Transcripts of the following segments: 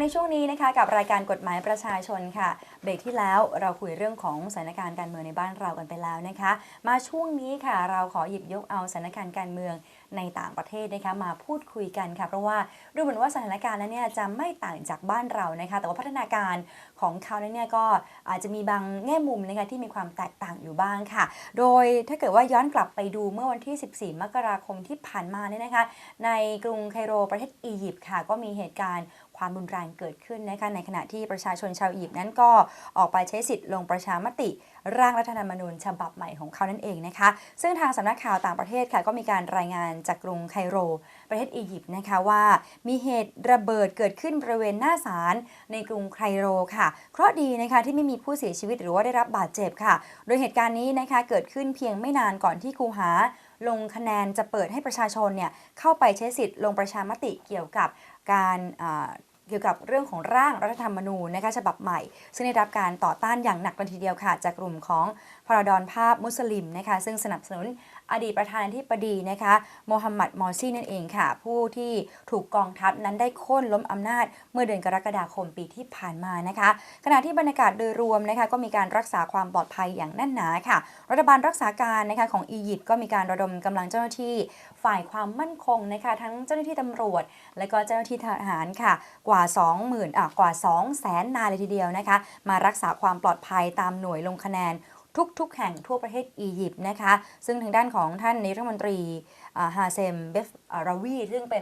ในช่วงนี้นะคะกับรายการกฎหมายประชาชนค่ะ เบรกที่แล้วเราคุยเรื่องของสถานการณ์การเมืองในบ้านเรากันไปแล้วนะคะ มาช่วงนี้ค่ะ เราขอหยิบยกเอาสถานการณ์การเมืองในต่างประเทศนะคะมาพูดคุยกันค่ะเพราะว่าดูเหมือนว่าสถานการณ์นั้นเนี่ยจะไม่ต่างจากบ้านเรานะคะแต่ว่าพัฒนาการของเขาเนี่ยก็อาจจะมีบางแง่มุมนะคะที่มีความแตกต่างอยู่บ้างค่ะ โดยถ้าเกิดว่าย้อนกลับไปดูเมื่อวันที่ 14 มกราคมที่ผ่านมาเนี่ยนะคะ ในกรุงไคโรประเทศอียิปต์ค่ะ ก็มีเหตุการณ์ ความรุนแรงเกิดขึ้นนะคะในขณะที่ประชาชนชาวอียิปต์นั้นก็ออกไปใช้สิทธิ์ลงประชามติ ร่างรัฐธรรมนูญฉบับใหม่ของเขานั่นเองนะคะ ซึ่งทางสำนักข่าวต่างประเทศค่ะก็มีการรายงานจากกรุงไคโร ประเทศอียิปต์นะคะว่า มีเหตุระเบิดเกิดขึ้นบริเวณหน้าศาลในกรุงไคโรค่ะเคราะดีนะคะที่ไม่มีผู้เสียชีวิตหรือว่าได้รับบาดเจ็บค่ะ โดยเหตุการณ์นี้นะคะเกิดขึ้นเพียงไม่นานก่อนที่คูหาลงคะแนนจะเปิดให้ประชาชนเนี่ยเข้าไปใช้สิทธิ์ลงประชามติเกี่ยวกับการ เกี่ยวกับเรื่องของร่างรัฐธรรมนูญนะคะฉบับใหม่ ซึ่งได้รับการต่อต้านอย่างหนักเลยทีเดียวค่ะ จากกลุ่มของพรดอนภาพมุสลิมนะคะซึ่งสนับสนุน อดีตประธานาธิบดีนะคะโมฮัมหมัดมอร์ซีนั่นเองค่ะ ผู้ที่ถูกกองทัพนั้นได้โค่นล้มอำนาจ เมื่อเดือนกรกฎาคมปีที่ผ่านมานะคะ ขณะที่บรรยากาศโดยรวมนะคะก็มีการรักษาความปลอดภัยอย่างแน่นหนาค่ะ รัฐบาลรักษาการนะคะของอียิปต์ก็มีการระดมกำลังเจ้าหน้าที่ฝ่ายความมั่นคงนะคะทั้งเจ้าหน้าที่ตำรวจ และก็เจ้าหน้าที่ทหารค่ะ กว่า 20,000อะกว่า2แสนนายเลยทีเดียวนะคะ มารักษาความปลอดภัยตามหน่วยลงคะแนน ทุก ๆ แห่งทั่วประเทศอียิปต์นะคะ ซึ่งทางด้านของท่านนายรัฐมนตรีฮาเซมเบฟราวีซึ่งเป็น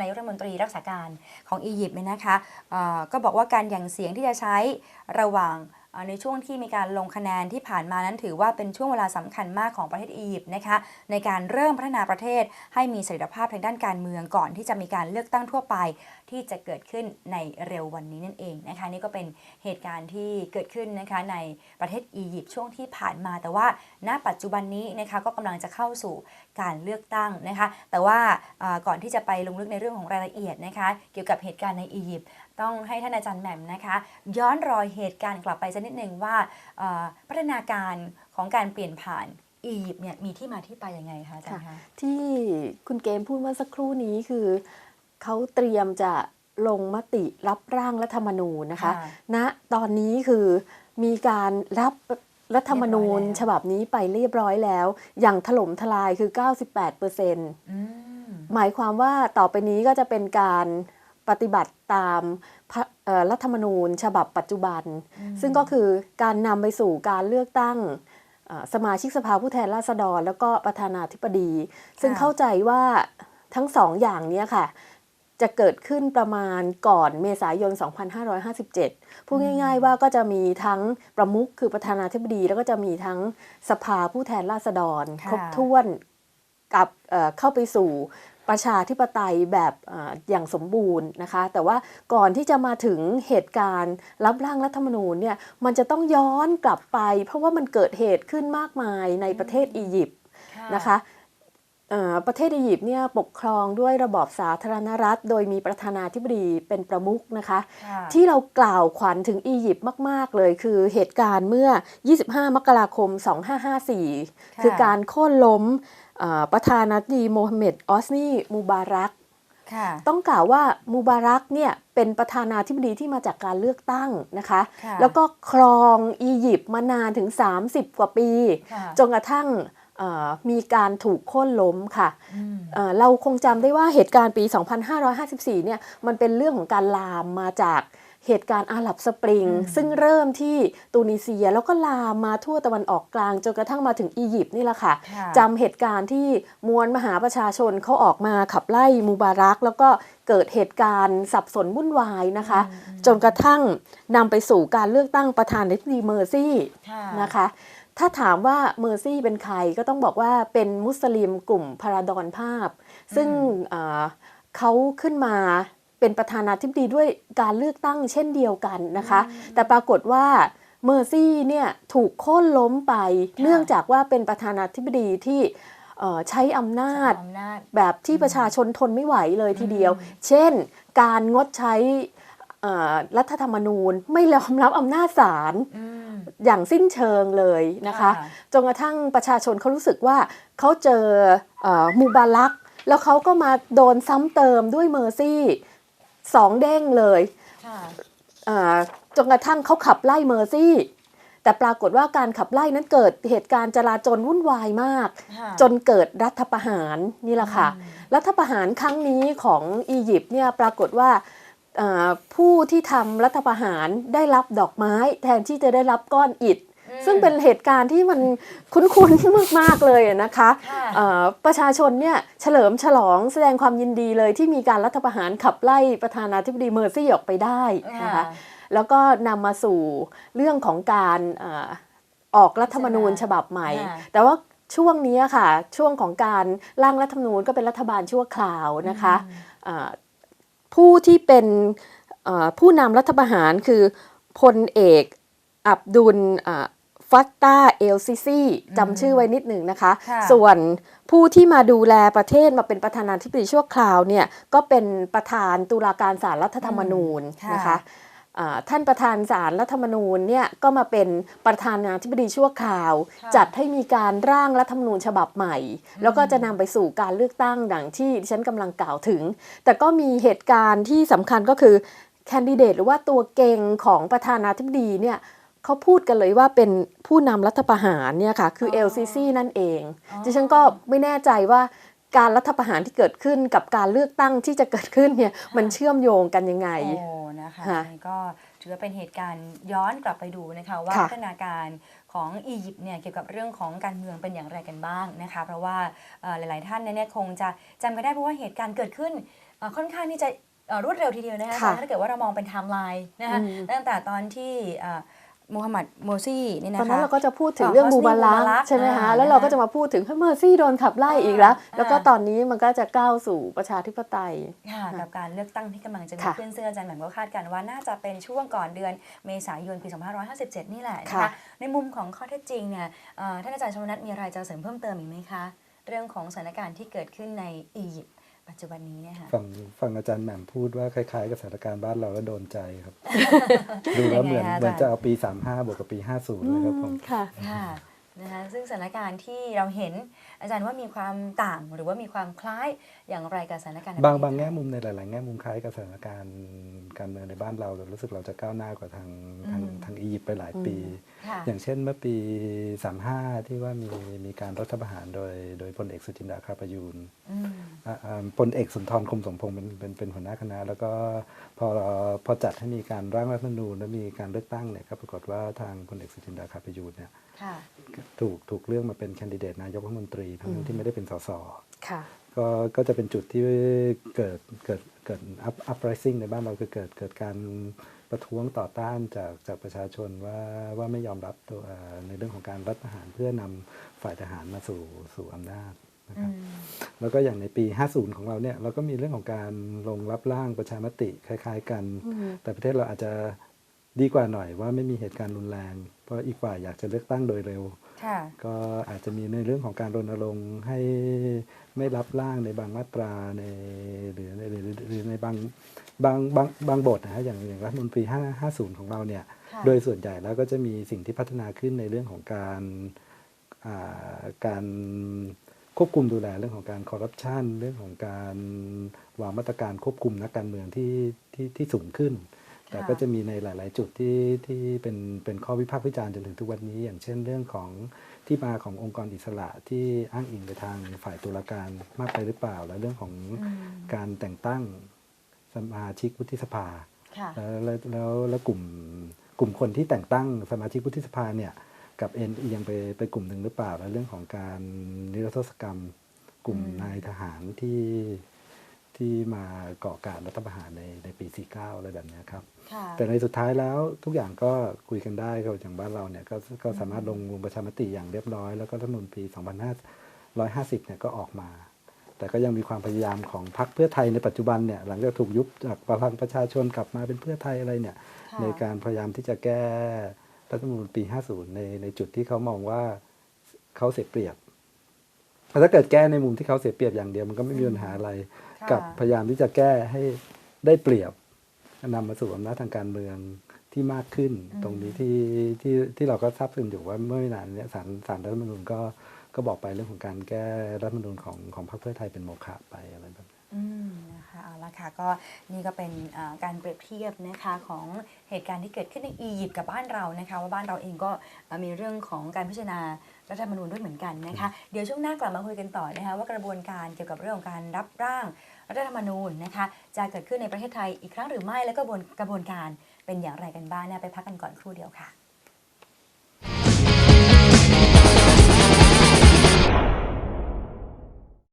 นายรัฐมนตรีรักษาการของอียิปต์เนี่ยนะคะก็บอกว่าการหยั่งเสียงที่จะใช้ระหว่าง ในช่วงที่มีการลงคะแนนที่ผ่านมานั้นถือว่าเป็นช่วงเวลาสำคัญมากของประเทศอียิปต์นะคะในการเริ่มพัฒนาประเทศให้มีเสถียภาพทางด้านการเมืองก่อนที่จะมีการเลือกตั้งทั่วไป ที่จะเกิดขึ้นในเร็ววันนี้นั่นเองนะคะนี่ก็เป็นเหตุการณ์ที่เกิดขึ้นนะคะในประเทศอียิปต์ช่วงที่ผ่านมา แต่ว่าณปัจจุบันนี้นะคะก็กำลังจะเข้าสู่ การเลือกตั้งนะคะ แต่ว่าเอ่อก่อนที่จะไปลงลึกในเรื่องของรายละเอียดนะคะ เกี่ยวกับเหตุการณ์ในอียิปต์ต้องให้ท่านอาจารย์แหม่มนะคะ ย้อนรอยเหตุการณ์กลับไปสักนิดหนึ่งว่าเอ่อพัฒนาการของการเปลี่ยนผ่านอียิปต์เนี่ยมีที่มาที่ไปยังไงคะอาจารย์คะที่คุณเกมพูดเมื่อสักครู่นี้คือเขาเตรียมจะลงมติรับร่างรัฐธรรมนูญนะคะค่ะณตอนนี้คือมีการรับ รัฐธรรมนูญเรียบร้อยแล้วฉบับนี้ไปเรียบร้อยแล้ว อย่างถล่มทลายคือ 98เปอร์เซ็นต์อืมหมายความว่าต่อไปนี้ก็จะเป็นการปฏิบัติตามพระเอ่อรัฐธรรมนูญฉบับปัจจุบัน ซึ่งก็คือการนำไปสู่การเลือกตั้งเอ่อสมาชิกสภาผู้แทนราษฎร แล้วก็ประธานาธิบดี ซึ่งเข้าใจว่าทั้งสองอย่างเนี้ยค่ะ จะเกิดขึ้นประมาณก่อนเมษายน 2557 พูดง่ายๆว่าก็จะมีทั้งประมุขคือประธานาธิบดี แล้วก็จะมีทั้งสภาผู้แทนราษฎรค่ะครบถ้วนกับเอ่อเข้าไปสู่ประชาธิปไตยแบบเอ่ออย่างสมบูรณ์นะคะ แต่ว่าก่อนที่จะมาถึงเหตุการณ์รับร่างรัฐธรรมนูญเนี่ยมันจะต้องย้อนกลับไป เพราะว่ามันเกิดเหตุขึ้นมากมายในประเทศอียิปต์นะคะเอ่อ ประเทศอียิปต์เนี่ยปกครองด้วยระบอบสาธารณรัฐ โดยมีประธานาธิบดีเป็นประมุขนะคะค่ะที่เรากล่าวขวัญถึงอียิปต์มาก ๆ เลยคือเหตุการณ์เมื่อ 25 มกราคม 2554 คือการโค่นล้มเอ่อประธานาธิบดีโมฮัมเหม็ดออสนีมูบารักค่ะต้องกล่าวว่ามูบารักเนี่ยเป็นประธานาธิบดีที่มาจากการเลือกตั้งนะคะค่ะแล้วก็ครองอียิปต์มานานถึง 30 กว่าปีค่ะจนกระทั่งเอ่อ มีการถูกโค่นล้มค่ะอืมเอ่อเราคงจำได้ว่าเหตุการณ์ปี 2554 เนี่ยมันเป็นเรื่องของการลามมาจากเหตุการณ์อาหรับสปริงอืมซึ่งเริ่มที่ตูนิเซียแล้วก็ลามมาทั่วตะวันออกกลางจนกระทั่งมาถึงอียิปต์นี่แหละค่ะค่ะจำเหตุการณ์ที่มวลมหาประชาชนเขาออกมาขับไล่มูบารัก แล้วก็เกิดเหตุการณ์สับสนวุ่นวายนะคะ จนกระทั่งนำไปสู่การเลือกตั้งประธานาธิบดีเมอร์ซี่ค่ะนะคะ ถ้าถามว่าเมอร์ซี่เป็นใครก็ต้องบอกว่าเป็นมุสลิมกลุ่มพาราดอนภาพ ซึ่งเอ่อเขาขึ้นมาเป็นประธานาธิบดีด้วยการเลือกตั้งเช่นเดียวกันนะคะ แต่ปรากฏว่าเมอร์ซี่เนี่ยถูกโค่นล้มไปค่ะเนื่องจากว่าเป็นประธานาธิบดีที่เอ่อใช้อำนาจอำนาจแบบที่ประชาชนทนไม่ไหวเลยทีเดียว เช่น การงดใช้เอ่อ รัฐธรรมนูญไม่ยอมรับอำนาจศาลอืมอย่างสิ้นเชิงเลยนะคะค่ะจนกระทั่งประชาชนเขารู้สึกว่าเขาเจอเออมูบารัก แล้วเขาก็มาโดนซ้ำเติมด้วยเมอร์ซี่สองเด้งเลยค่ะอ่าจนกระทั่งเขาขับไล่เมอร์ซี่ แต่ปรากฏว่าการขับไล่นั้นเกิดเหตุการณ์จลาจลวุ่นวายมากค่ะจนเกิดรัฐประหารนี่แหละค่ะอืมรัฐประหารครั้งนี้ของอียิปต์เนี่ยปรากฏว่าอ่า ผู้ที่ทำรัฐประหารได้รับดอกไม้แทนที่จะได้รับก้อนอิฐอืมซึ่งเป็นเหตุการณ์ที่มันคุ้นๆมากๆเลยอะนะคะค่ะเอ่อประชาชนเนี่ยเฉลิมฉลองแสดงความยินดีเลยที่มีการรัฐประหารขับไล่ประธานาธิบดีเมอร์ซี่ออกไปได้นะคะแล้วก็นำมาสู่เรื่องของการเอ่อออกรัฐธรรมนูญฉบับใหม่ค่ะแต่ว่าช่วงนี้ค่ะช่วงของการร่างรัฐธรรมนูญก็เป็นรัฐบาลชั่วคราวนะคะเอ่อ ผู้ที่เป็นเอ่อผู้นำรัฐประหารคือพลเอกอับดุลเอ่อฟัตตาเอลซิซีจำชื่อไว้นิดหนึ่งนะคะค่ะส่วนผู้ที่มาดูแลประเทศมาเป็นประธานาธิบดีชั่วคราวเนี่ยก็เป็นประธานตุลาการศาลรัฐธรรมนูญค่ะนะคะอ่า ท่านประธานศาลรัฐธรรมนูญเนี่ยก็มาเป็นประธานาธิบดีชั่วคราวค่ะจัดให้มีการร่างรัฐธรรมนูญฉบับใหม่ แล้วก็จะนำไปสู่การเลือกตั้งดังที่ดิฉันกำลังกล่าวถึง แต่ก็มีเหตุการณ์ที่สำคัญก็คือแคนดิเดตหรือว่าตัวเก่งของประธานาธิบดีเนี่ยเขาพูดกันเลยว่าเป็นผู้นำรัฐประหารเนี่ยค่ะคืออ๋อ LCC นั่นเองอ๋อดิฉันก็ไม่แน่ใจว่า การรัฐประหารที่เกิดขึ้นกับการเลือกตั้งที่จะเกิดขึ้นเนี่ยมันเชื่อมโยงกันยังไงโอ้นะคะค่ะนี่ก็ถือว่าเป็นเหตุการณ์ย้อนกลับไปดูนะคะว่าค่ะพัฒนาการของอียิปต์เนี่ยเกี่ยวกับเรื่องของการเมืองเป็นอย่างไรกันบ้างนะคะ เพราะว่าเอ่อหลาย ๆ ท่านเนี่ยคงจะจำกันได้เพราะว่าเหตุการณ์เกิดขึ้นเอ่อค่อนข้างที่จะเอ่อรวดเร็วทีเดียวนะคะค่ะถ้าเกิดว่าเรามองเป็นไทม์ไลน์นะคะอืมตั้งแต่ตอนที่เอ่อ มูฮัมหมัดโมซี่นี่ตนะอนนั้นคะเราก็จะพูดถึงอ๋อเรื่องฮอสบูนีบารักบูบารักใช่ไหมอ่าคะแล้วเราก็จะมาพูดถึงเฮ้ยเมอร์ซี่โดนขับไล่อีกแล้วอ่าแล้วก็ตอนนี้มันก็จะก้าวสู่ประชาธิปไตยค่ะค่ะกับการเลือกตั้งที่กำลังจะมีค่ะขึ้นซึ่งอาจารย์แหม่มก็คาดการณ์ว่าน่าจะเป็นช่วงก่อนเดือนเมษายนปี 2557 นี่แหละนะค่ะคะในมุมของข้อเท็จจริงเนี่ยเอ่อท่านอาจารย์ชมนัทมีอะไรจะเสริมเพิ่มเติมอีกไหมคะ เรื่องของสถานการณ์ที่เกิดขึ้นในอียิปต์ ปัจจุบันนี้เนี่ยค่ะ ฟังฟังอาจารย์แหม่มพูดว่าคล้ายๆกับสถานการณ์บ้านเราแล้วโดนใจครับ ดูแล้วเหมือนยังไงคะเหมือนอาจารย์จะเอาปี 35 บวกกับปี 50เลยครับผมค่ะค่ะนะคะซึ่งสถานการณ์ที่เราเห็นอาจารย์ว่ามีความต่างหรือว่ามีความคล้ายอย่างไรกับสถานการณ์ในบางประเทศบางแง่มุมในหลาย ๆ แง่มุมคล้ายกับสถานการณ์ การเมืองในบ้านเราแต่รู้สึกเราจะก้าวหน้ากว่าทางทางอืมทางอียิปต์ไปหลายปีค่ะอย่างเช่นเมื่อปี 35 ที่ว่ามีมีการรัฐประหารโดยโดยพลเอกสุจินดาคาประยูนอืมอ่าอ่าพลเอกสุนทรคมสมพงศ์เป็นเป็นเป็นหัวหน้าคณะ แล้วก็พอพอจัดให้มีการร่างรัฐธรรมนูญและมีการเลือกตั้งเนี่ยก็ปรากฏว่าทางพลเอกสุจินดาคาประยูนเนี่ยค่ะถูกถูกเลือกมาเป็นแคนดิเดตนายกรัฐมนตรีทั้งๆที่ไม่ได้เป็นสสค่ะ ก็ก็จะเป็นจุดที่เกิดเกิดเกิด up uprising ในบ้านเราคือเกิดเกิดการประท้วงต่อต้านจากจากประชาชนว่าว่าไม่ยอมรับตัวเอ่อในเรื่องของการรัฐประหารเพื่อนำฝ่ายทหารมาสู่สู่อำนาจนะคอืรับมแล้วก็อย่างในปี 50 ของเราเนี่ยเราก็มีเรื่องของการลงรับร่างประชามติคล้าย ๆ กันอืมแต่ประเทศเราอาจจะ ดีกว่าหน่อยว่าไม่มีเหตุการณ์รุนแรง เพราะอีกฝ่ายอยากจะเลือกตั้งโดยเร็วค่ะก็อาจจะมีในเรื่องของการรณรงค์ให้ไม่รับร่างในบางมาตราในหรือในหรือหรือในบางบางบางบางบทนะฮะอย่างอย่างรัฐมนตรี 5 50 ของเราเนี่ยค่ะโดยส่วนใหญ่แล้วก็จะมีสิ่งที่พัฒนาขึ้นในเรื่องของการอ่าการควบคุมดูแลเรื่องของการคอร์รัปชันเรื่องของการวางมาตรการควบคุมนักการเมืองที่ที่ที่สูงขึ้น แต่ก็จะมีในหลาย ๆ จุดที่ที่เป็นเป็นข้อวิพากษ์วิจารณ์จนถึงทุกวันนี้ อย่างเช่นเรื่องของที่มาขององค์กรอิสระที่อ้างอิงไปทางฝ่ายตุลาการมากไปหรือเปล่า และเรื่องของอืมการแต่งตั้งสมาชิกวุฒิสภาค่ะแล้วแล้วแล้วแล้วกลุ่มกลุ่มคนที่แต่งตั้งสมาชิกวุฒิสภาเนี่ยกับเอ็นเอียงไปไปกลุ่มหนึ่งหรือเปล่า และเรื่องของการนิรโทษกรรม กลุ่มอืมนายทหารที่ ที่มาก่อการรัฐประหารในในปี 49 อะไรแบบเนี้ยครับค่ะแต่ในสุดท้ายแล้วทุกอย่างก็คุยกันได้ก็อย่างบ้านเราเนี่ยก็ก็สามารถลงลงประชามติอย่างเรียบร้อย แล้วก็รัฐธรรมนูญปี 2550 เนี่ยก็ออกมา แต่ก็ยังมีความพยายามของพรรคเพื่อไทยในปัจจุบันเนี่ยหลังจากถูกยุบจากพลังประชาชนกลับมาเป็นเพื่อไทยอะไรเนี่ยค่ะในการพยายามที่จะแก้รัฐธรรมนูญปี 50 ในในจุดที่เขามองว่าเขาเสียเปรียบแต่ถ้าเกิดแก้ในมุมที่เขาเสียเปรียบอย่างเดียวมันก็ไม่มีปัญหาอะไรค่ะ กับพยายามที่จะแก้ให้ได้เปรียบนำมาสู่อำนาจทางการเมืองที่มากขึ้นอืมตรงนี้ที่ที่ที่เราก็ทราบซึ้งอยู่ว่าเมื่อไม่นานเนี้ศาลศาลรัฐธรรมนูญก็ก็บอกไปเรื่องของการแก้รัฐธรรมนูญของของพรรคเพื่อไทยเป็นโมฆะไปอะไรแบบ ละค่ะก็นี่ก็เป็นการเปรียบเทียบนะคะของเหตุการณ์ที่เกิดขึ้นในอียิปต์กับบ้านเรานะคะว่าบ้านเราเองก็มีเรื่องของการพิจารณารัฐธรรมนูญด้วยเหมือนกันนะคะเดี๋ยวช่วงหน้ากลับมาคุยกันต่อนะคะว่ากระบวนการเกี่ยวกับเรื่องของการรับร่างรัฐธรรมนูญนะคะจะเกิดขึ้นในประเทศไทยอีกครั้งหรือไม่และกระบวนกระบวนการเป็นอย่างไรกันบ้างนะไปพักกันก่อนครู่เดียวค่ะ